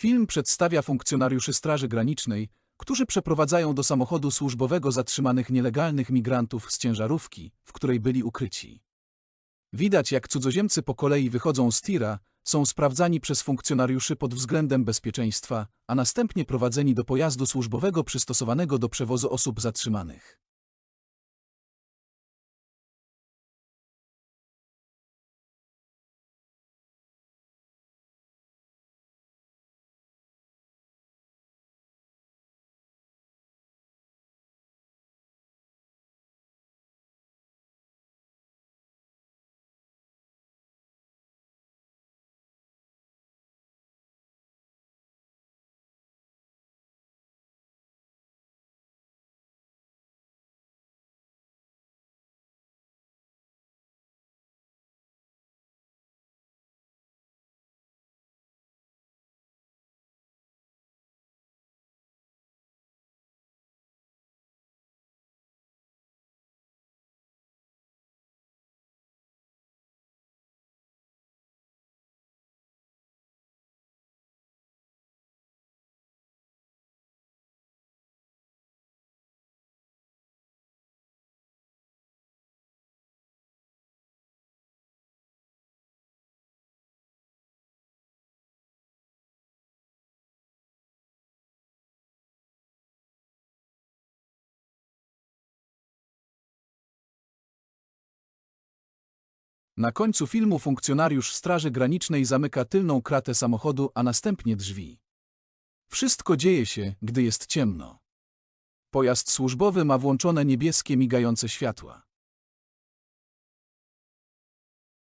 Film przedstawia funkcjonariuszy Straży Granicznej, którzy przeprowadzają do samochodu służbowego zatrzymanych nielegalnych migrantów z ciężarówki, w której byli ukryci. Widać, jak cudzoziemcy po kolei wychodzą z tira, są sprawdzani przez funkcjonariuszy pod względem bezpieczeństwa, a następnie prowadzeni do pojazdu służbowego przystosowanego do przewozu osób zatrzymanych. Na końcu filmu funkcjonariusz Straży Granicznej zamyka tylną kratę samochodu, a następnie drzwi. Wszystko dzieje się, gdy jest ciemno. Pojazd służbowy ma włączone niebieskie migające światła.